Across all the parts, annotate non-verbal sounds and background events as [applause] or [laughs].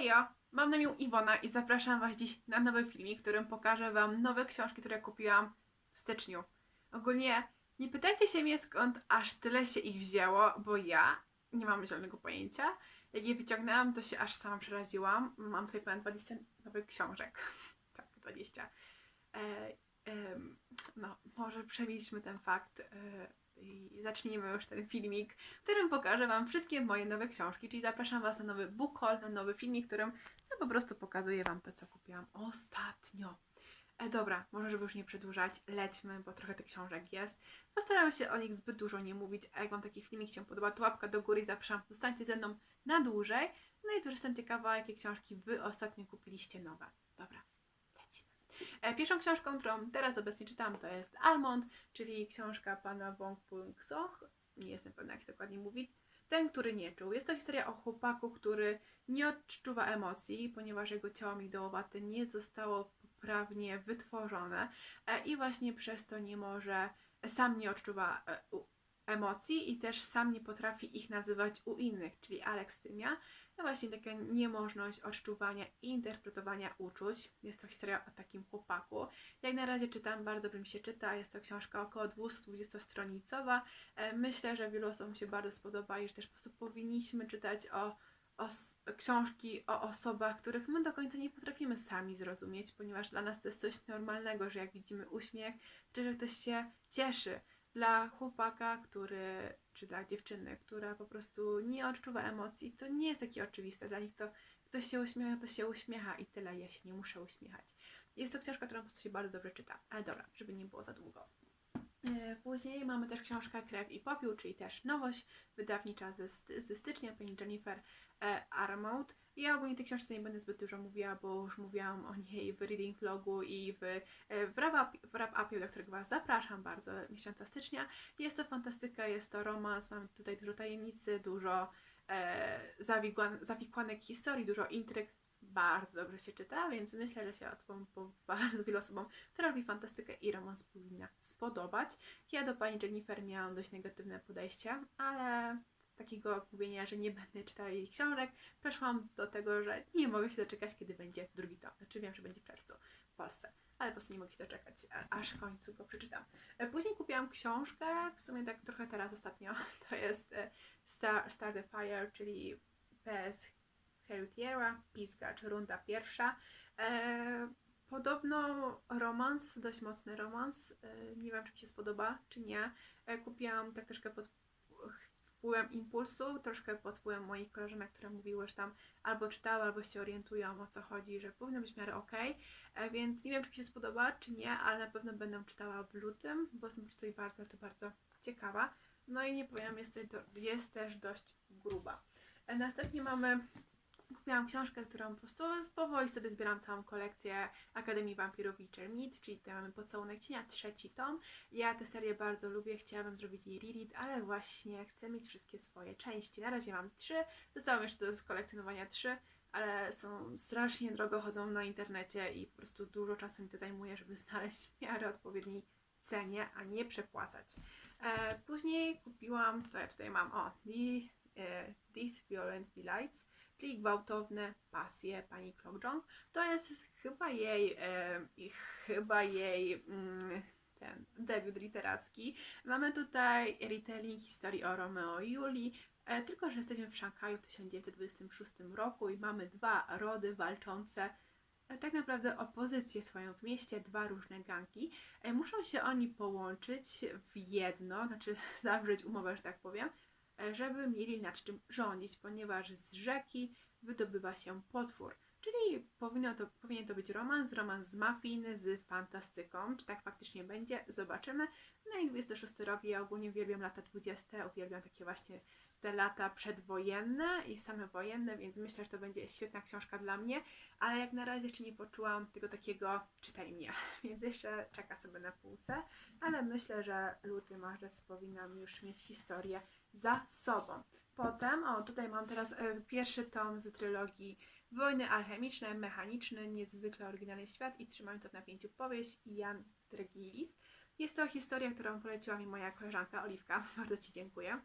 Hejo, mam na imię Iwona i zapraszam Was dziś na nowy filmik, w którym pokażę Wam nowe książki, które kupiłam w styczniu. Ogólnie nie pytajcie się mnie skąd aż tyle się ich wzięło, bo ja nie mam zielonego pojęcia. Jak je wyciągnęłam, to się aż sama przeraziłam. Mam tutaj ponad 20 nowych książek. [laughs] tak, 20. E, em, no, może przemilczmy ten fakt. E, i zacznijmy już ten filmik, w którym pokażę Wam wszystkie moje nowe książki, czyli zapraszam Was na nowy book haul, na nowy filmik, w którym ja po prostu pokazuję Wam to, co kupiłam ostatnio. E, dobra, może żeby już nie przedłużać, lećmy, bo trochę tych książek jest. Postaram się o nich zbyt dużo nie mówić, a jak Wam taki filmik się podoba, to łapka do góry i zapraszam, zostańcie ze mną na dłużej. No i tu jestem ciekawa, jakie książki Wy ostatnio kupiliście nowe. Dobra, Pierwszą książką, którą teraz obecnie czytam, to jest Almond, czyli książka pana Wong Pung Soch. Nie jestem pewna, jak się dokładnie mówić. Ten, który nie czuł. Jest to historia o chłopaku, który nie odczuwa emocji, ponieważ jego ciało migdałowate nie zostało poprawnie wytworzone e, i właśnie przez to nie może, sam nie odczuwa e, emocji i też sam nie potrafi ich nazywać u innych, czyli alekstymia. No właśnie taka niemożność odczuwania i interpretowania uczuć. Jest to historia o takim chłopaku. Jak na razie czytam, bardzo mi się czyta. Jest to książka około 220-stronicowa. E, Myślę, że wielu osobom się bardzo spodoba i że też po prostu powinniśmy czytać o, o książki o osobach, których my do końca nie potrafimy sami zrozumieć, ponieważ dla nas to jest coś normalnego, że jak widzimy uśmiech, czy że ktoś się cieszy. Dla chłopaka, który, czy dla dziewczyny, która po prostu nie odczuwa emocji, to nie jest takie oczywiste. Dla nich to ktoś się uśmiecha, to się uśmiecha i tyle. Ja się nie muszę uśmiechać. Jest to książka, którą po prostu się bardzo dobrze czyta. Ale dobra, żeby nie było za długo. E, Później mamy też książkę Krew i Popiół, czyli też nowość wydawnicza ze, ze stycznia pani Jennifer e, Armout. Ja ogólnie tej książce nie będę zbyt dużo mówiła, bo już mówiłam o niej w reading vlogu i w, e, w wrap up- wrap upie, do którego Was zapraszam bardzo miesiąca stycznia. Jest to fantastyka, jest to romans, mamy tutaj dużo tajemnicy, dużo e, zawikłan, zawikłanek historii, dużo intryg. Bardzo dobrze się czyta, więc myślę, że się osobom, [laughs] bardzo wielu osobom, która robi fantastykę i romans powinna spodobać. Ja do pani Jennifer miałam dość negatywne podejście, ale takiego mówienia, że nie będę czytała jej książek, przeszłam do tego, że nie mogę się doczekać, kiedy będzie drugi tom. Znaczy wiem, że będzie w czerwcu w Polsce, ale po prostu nie mogę się doczekać, aż w końcu go przeczytam. E, Później kupiłam książkę, w sumie tak trochę teraz ostatnio, [laughs] to jest e, Star, Star the Fire, czyli PS Herutiera, Pizgacz, runda pierwsza. E, podobno romans, dość mocny romans. Nie wiem, czy mi się spodoba, czy nie. Kupiłam tak troszkę pod wpływem impulsu, troszkę pod wpływem moich koleżanek, które mówiły, że tam albo czytały, albo się orientują o co chodzi, że powinno być w miarę. E, Więc nie wiem, czy mi się spodoba, czy nie, ale na pewno będę czytała w lutym, bo jestem po prostu bardzo, to bardzo ciekawa. No i nie powiem, jest, jest też dość gruba. E, Następnie mamy Kupiłam książkę, którą po prostu powoli sobie zbieram całą kolekcję Akademii Wampirów Witcher Meet, czyli tutaj mamy Pocałunek Cienia, trzeci tom. Ja tę serię bardzo lubię, chciałabym zrobić jej reread, ale właśnie chcę mieć wszystkie swoje części. Na razie mam trzy, zostałam jeszcze do skolekcjonowania trzy, ale są strasznie drogo, chodzą na internecie i po prostu dużo czasu mi to zajmuje, żeby znaleźć w miarę odpowiedniej cenie, a nie przepłacać. E, później kupiłam, to ja tutaj mam, o, e, These Violent Delights, czyli gwałtowne pasje pani Klokjong. To jest chyba jej, e, chyba jej mm, ten debiut literacki. Mamy tutaj retelling historii o Romeo i Julii, e, tylko że jesteśmy w Szanghaju w 1926 roku i mamy dwa rody walczące e, tak naprawdę opozycję swoją w mieście, dwa różne gangi. E, Muszą się oni połączyć w jedno, znaczy zawrzeć umowę, że tak powiem, e, żeby mieli nad czym rządzić, ponieważ z rzeki wydobywa się potwór. Czyli powinno to, powinien to być romans, romans z mafijny, z fantastyką. Czy tak faktycznie będzie? Zobaczymy. No i 26 rok, ja ogólnie uwielbiam lata 20, uwielbiam takie właśnie te lata przedwojenne i same wojenne, więc myślę, że to będzie świetna książka dla mnie, ale jak na razie jeszcze nie poczułam tego takiego czytaj mnie, [laughs] więc jeszcze czeka sobie na półce, ale myślę, że luty, marzec powinnam już mieć historię za sobą. Potem, o tutaj mam teraz e, pierwszy tom z trylogii Wojny alchemiczne, mechaniczny, niezwykle oryginalny świat i trzymająca w napięciu powieść Jan Dregilis. Jest to historia, którą poleciła mi moja koleżanka Oliwka. [laughs] Bardzo Ci dziękuję.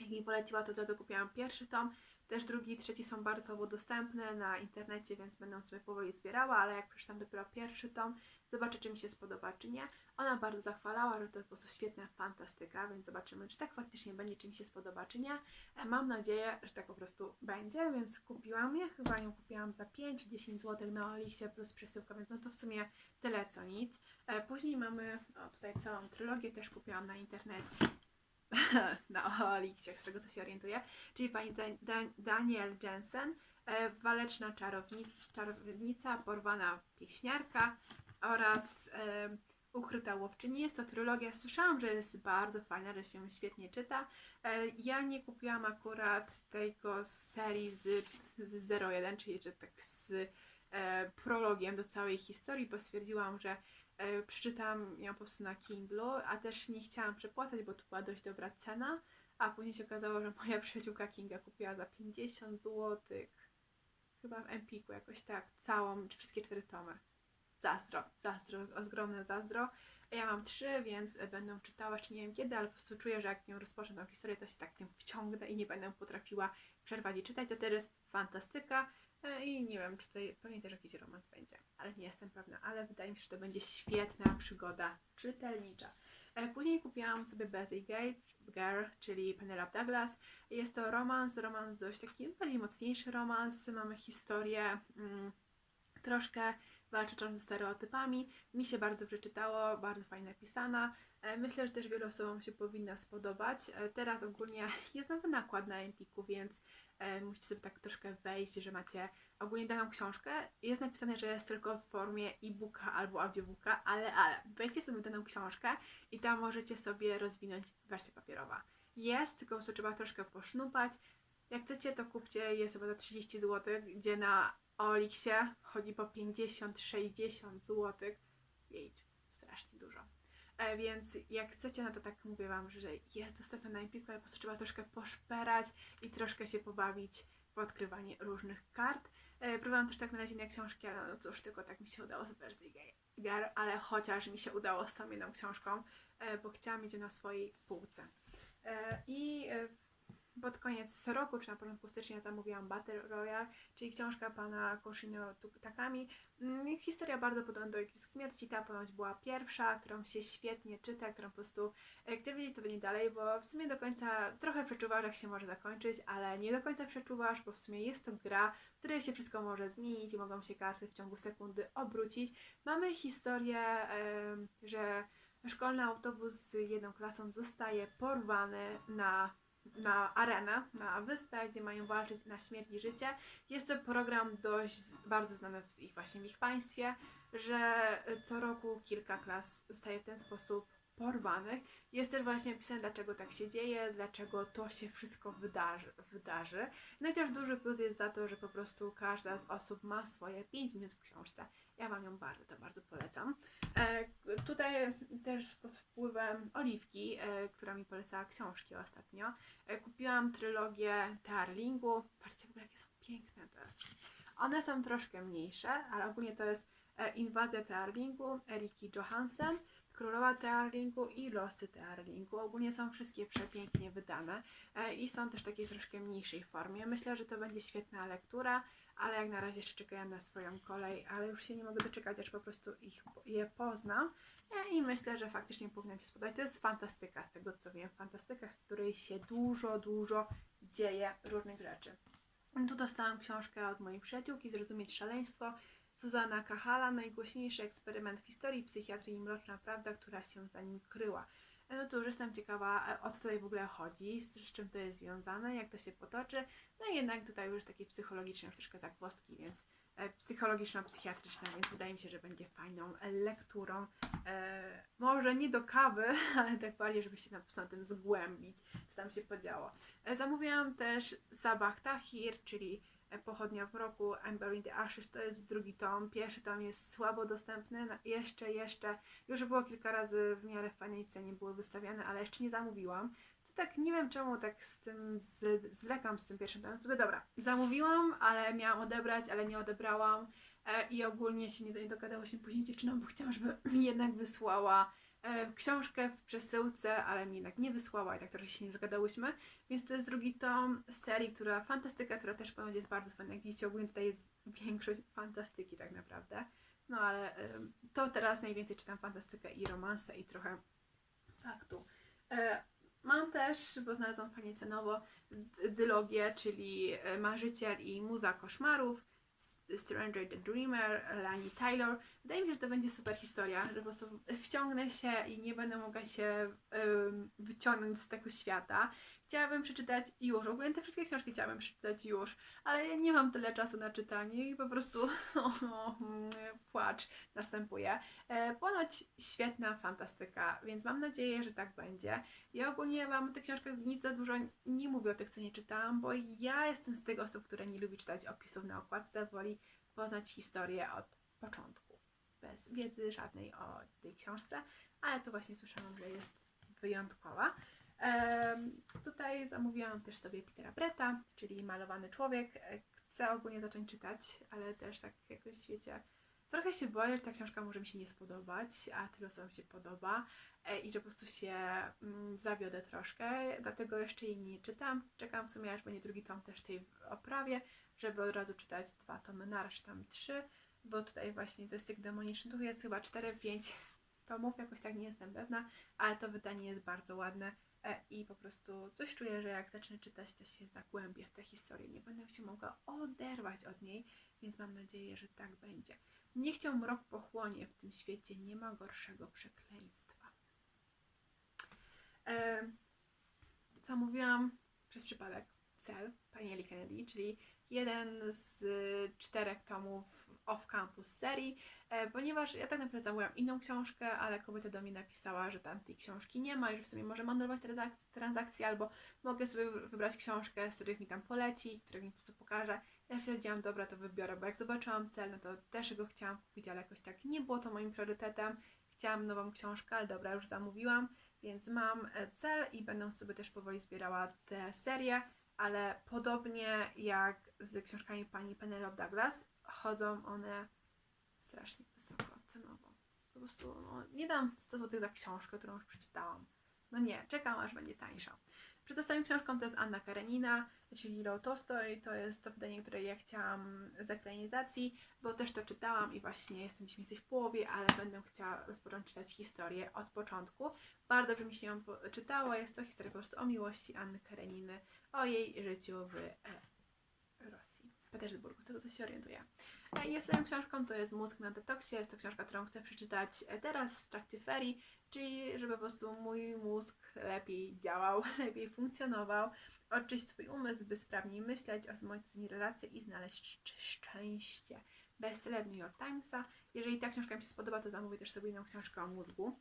Jak mi poleciła, to od razu kupiłam pierwszy tom. Też drugi i trzeci są bardzo dostępne na internecie, więc będę sobie powoli zbierała, ale jak przeczytam dopiero pierwszy tom, zobaczę, czy mi się spodoba, czy nie. Ona bardzo zachwalała, że to po prostu świetna fantastyka, więc zobaczymy, czy tak faktycznie będzie, czy mi się spodoba, czy nie. E, Mam nadzieję, że tak po prostu będzie, więc kupiłam je. Chyba ją kupiłam za 5-10 zł na Oliksie plus przesyłka, więc no to w sumie tyle co nic. E, Później mamy, o tutaj całą trylogię też kupiłam na internecie. [laughs] na Oliksie, z tego co się orientuję. Czyli pani Dan- Dan- Daniel Jensen, e, waleczna czarowni- czarownica, porwana pieśniarka oraz e, ukryta łowczyni. Jest to trylogia. Słyszałam, że jest bardzo fajna, że się świetnie czyta. E, ja nie kupiłam akurat tego serii z, z 01, czyli że tak z e, prologiem do całej historii, bo stwierdziłam, że e, przeczytam ją po prostu na Kindle, a też nie chciałam przepłacać, bo to była dość dobra cena, a później się okazało, że moja [laughs] przyjaciółka Kinga kupiła za 50 zł, chyba w Empiku jakoś tak, całą, wszystkie cztery tomy. Zazdro, zazdro, ogromne zazdro. Ja mam trzy, więc będę czytała, jeszcze nie wiem kiedy, ale po prostu czuję, że jak ją rozpocznę tą historię, to się tak tym wciągnę i nie będę potrafiła przerwać i czytać. To jest fantastyka e, i nie wiem, czy tutaj pewnie też jakiś romans będzie, ale nie jestem pewna, ale wydaje mi się, że to będzie świetna przygoda czytelnicza. E, Później kupiłam sobie Girl, Girl, czyli Penelope Douglas. Jest to romans, romans dość taki bardziej mocniejszy romans. Mamy historię mm, troszkę walczącą ze stereotypami. Mi się bardzo przeczytało, bardzo fajnie napisana. E, Myślę, że też wielu osobom się powinna spodobać. E, Teraz ogólnie [laughs] jest nowy nakład na Empiku, więc e, musicie sobie tak troszkę wejść, że macie ogólnie daną książkę. Jest napisane, że jest tylko w formie e-booka albo audiobooka, ale, ale wejdźcie sobie daną książkę i tam możecie sobie rozwinąć wersję papierowa. Jest, tylko po trzeba troszkę posznupać. Jak chcecie, to kupcie je sobie za 30 zł, gdzie na Oliksie chodzi po 50-60 zł. Jejciu, strasznie dużo. E, więc jak chcecie, no to tak mówię Wam, że jest dostępne na Empiku, ale po prostu trzeba troszkę poszperać i troszkę się pobawić w odkrywanie różnych kart. E, próbowałam też tak na razie inne książki, ale no cóż, tylko tak mi się udało z Birthday Girl, ale chociaż mi się udało z tą jedną książką, e, bo chciałam mieć ją na swojej półce. E, I e, pod koniec roku, czy na początku stycznia zamówiłam Battle Royale, czyli książka pana Koshino Takami. Mm, Historia bardzo podobna do Igrzysk Śmierci. Ta ponoć była pierwsza, którą się świetnie czyta, którą po prostu e, chcę wiedzieć, co będzie dalej, bo w sumie do końca trochę przeczuwasz, jak się może zakończyć, ale nie do końca przeczuwasz, bo w sumie jest to gra, w której się wszystko może zmienić i mogą się karty w ciągu sekundy obrócić. Mamy historię, że szkolny autobus z jedną klasą zostaje porwany na na arenę, na wyspę, gdzie mają walczyć na śmierć i życie. Jest to program dość bardzo znany w ich właśnie w ich państwie, że co roku kilka klas zostaje w ten sposób porwanych. Jest też właśnie napisane, dlaczego tak się dzieje, dlaczego to się wszystko wydarzy. wydarzy. No i też duży plus jest za to, że po prostu każda z osób ma swoje 5 minut w książce. Ja Wam ją bardzo, to bardzo polecam. E, tutaj też pod wpływem Oliwki, e, która mi polecała książki ostatnio, e, kupiłam trylogię Tearlingu. Patrzcie w ogóle, jakie są piękne te. One są troszkę mniejsze, ale ogólnie to jest e, Inwazja Tearlingu, Eriki Johansen, Królowa Tearlingu i Losy Tearlingu. Ogólnie są wszystkie przepięknie wydane e, i są też w takiej troszkę mniejszej formie. Myślę, że to będzie świetna lektura, ale jak na razie jeszcze czekałem na swoją kolej, ale już się nie mogę doczekać, aż po prostu ich, je poznam. E, I myślę, że faktycznie powinna mi się spodobać. To jest fantastyka, z tego co wiem. Fantastyka, z której się dużo, dużo dzieje różnych rzeczy. Tu dostałam książkę od mojej przyjaciółki Zrozumieć szaleństwo. Suzana Kahala, najgłośniejszy eksperyment w historii psychiatrii i mroczna prawda, która się za nim kryła. E, No to już jestem ciekawa, e, o co tutaj w ogóle chodzi, z, czym to jest związane, jak to się potoczy. No i jednak tutaj już jest takie psychologiczne, troszkę zagwozdki, więc e, psychologiczno-psychiatryczne, więc wydaje mi się, że będzie fajną lekturą. E, może nie do kawy, [laughs] ale tak bardziej, żeby się na, na tym zgłębić, co tam się podziało. E, zamówiłam też Sabah Tahir, czyli Pochodnia w roku, I'm Buried the Ashes, to jest drugi tom. Pierwszy tom jest słabo dostępny, jeszcze, jeszcze, już było kilka razy w miarę fajnej cenie były wystawiane, ale jeszcze nie zamówiłam. To tak nie wiem czemu tak z tym z, zwlekam z tym pierwszym tomem. Sobie dobra, zamówiłam, ale miałam odebrać, ale nie odebrałam e, i ogólnie się nie, nie dogadało się później dziewczyną, bo chciałam, żeby mi jednak wysłała książkę w przesyłce, ale mi jednak nie wysłała i tak trochę się nie zgadałyśmy. Więc to jest drugi tom serii, która fantastyka, która też ponoć jest bardzo fajna. Jak widzicie, ogólnie tutaj jest większość fantastyki tak naprawdę. No ale em, to teraz najwięcej czytam fantastykę i romanse i trochę faktu. E, Mam też, bo znalazłam fajnie cenowo, dylogię, czyli e, Marzyciel i Muza Koszmarów, Stranger the Dreamer, Lani Taylor. Wydaje mi się, że to będzie super historia, że po prostu wciągnę się i nie będę mogła się em, wyciągnąć z tego świata. Chciałabym przeczytać już, w ogóle te wszystkie książki chciałabym przeczytać już, ale ja nie mam tyle czasu na czytanie i po prostu [laughs] płacz następuje. E, ponoć świetna fantastyka, więc mam nadzieję, że tak będzie. Ja ogólnie Wam o tych książkach nic za dużo nie mówię o tych, co nie czytałam, bo ja jestem z tych osób, które nie lubi czytać opisów na okładce, woli poznać historię od początku, bez wiedzy żadnej o tej książce, ale tu właśnie słyszałam, że jest wyjątkowa. Tutaj zamówiłam też sobie Petera Bretta, czyli Malowany Człowiek. E, Chcę ogólnie zacząć czytać, ale też tak jakoś, wiecie, trochę się boję, że ta książka może mi się nie spodobać, a tyle osobom się podoba e, i że po prostu się mm, zawiodę troszkę, dlatego jeszcze jej nie czytam. Czekam w sumie, aż będzie drugi tom też tej oprawie, żeby od razu czytać dwa tomy naraz, tam trzy, bo tutaj właśnie to jest tych demoniczny, tu jest chyba 4-5 tomów, jakoś tak nie jestem pewna, ale to wydanie jest bardzo ładne i po prostu coś czuję, że jak zacznę czytać, to się zagłębię w tę historię, nie będę się mogła oderwać od niej, więc mam nadzieję, że tak będzie. Niech cię mrok pochłonie, w tym świecie nie ma gorszego przekleństwa. E, zamówiłam przez przypadek Cel pani Eli Kennedy, czyli jeden z y, czterech tomów off-campus serii, e, ponieważ ja tak naprawdę zamówiłam inną książkę, ale kobieta do mnie napisała, że tam tej książki nie ma i że w sumie może anulować transak- transakcję, albo mogę sobie wybrać książkę, z których mi tam poleci, których mi po prostu pokaże. Ja stwierdziłam, dobra, to wybiorę, bo jak zobaczyłam cel, no to też go chciałam kupić, ale jakoś tak nie było to moim priorytetem. Chciałam nową książkę, ale dobra, już zamówiłam, więc mam e, cel i będę sobie też powoli zbierała tę serię, ale podobnie jak z książkami pani Penelope Douglas, chodzą one strasznie wysoko cenowo. Po prostu no, nie dam 100 zł za książkę, którą już przeczytałam. No nie, czekam aż będzie tańsza. Przed ostatnią książką to jest Anna Karenina, czyli Leo Tolstoj. To jest to wydanie, które ja chciałam z ekranizacji, bo też to czytałam i właśnie jestem gdzieś więcej w połowie, ale będę chciała rozpocząć czytać historię od początku. Bardzo dobrze mi się ją czytało. Jest to historia po prostu o miłości Anny Kareniny, o jej życiu w e, Rosji, Petersburgu, z tego co się orientuję. Ostatnią książką to jest Mózg na detoksie. Jest to książka, którą chcę przeczytać e, teraz w trakcie ferii, czyli żeby po prostu mój mózg lepiej działał, [laughs] lepiej funkcjonował, oczyść swój umysł, by sprawniej myśleć, wzmocnić relacje i znaleźć szcz- szczęście. Bestseller New York Timesa. Jeżeli ta książka mi się spodoba, to zamówię też sobie inną książkę o mózgu.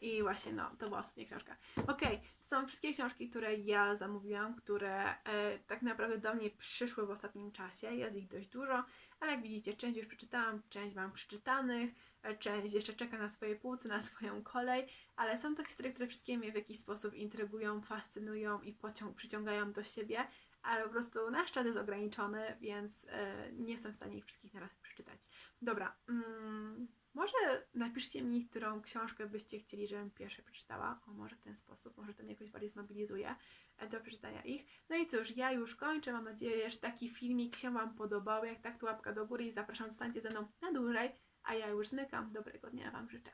I właśnie, no, to była ostatnia książka. Okej, to są wszystkie książki, które ja zamówiłam, które e, tak naprawdę do mnie przyszły w ostatnim czasie. Jest ich dość dużo, ale jak widzicie, część już przeczytałam, część mam przeczytanych, e, część jeszcze czeka na swoje półce, na swoją kolej, ale są to historie, które wszystkie mnie w jakiś sposób intrygują, fascynują i pociąg, przyciągają do siebie, ale po prostu nasz czas jest ograniczony, więc e, nie jestem w stanie ich wszystkich naraz przeczytać. Dobra, mm, może napiszcie mi, którą książkę byście chcieli, żebym pierwsze przeczytała. O, może w ten sposób, może to mnie jakoś bardziej zmobilizuje e, do przeczytania ich. No i cóż, ja już kończę. Mam nadzieję, że taki filmik się Wam podobał. Jak tak, to łapka do góry i zapraszam, zostańcie ze mną na dłużej. A ja już zmykam. Dobrego dnia Wam życzę.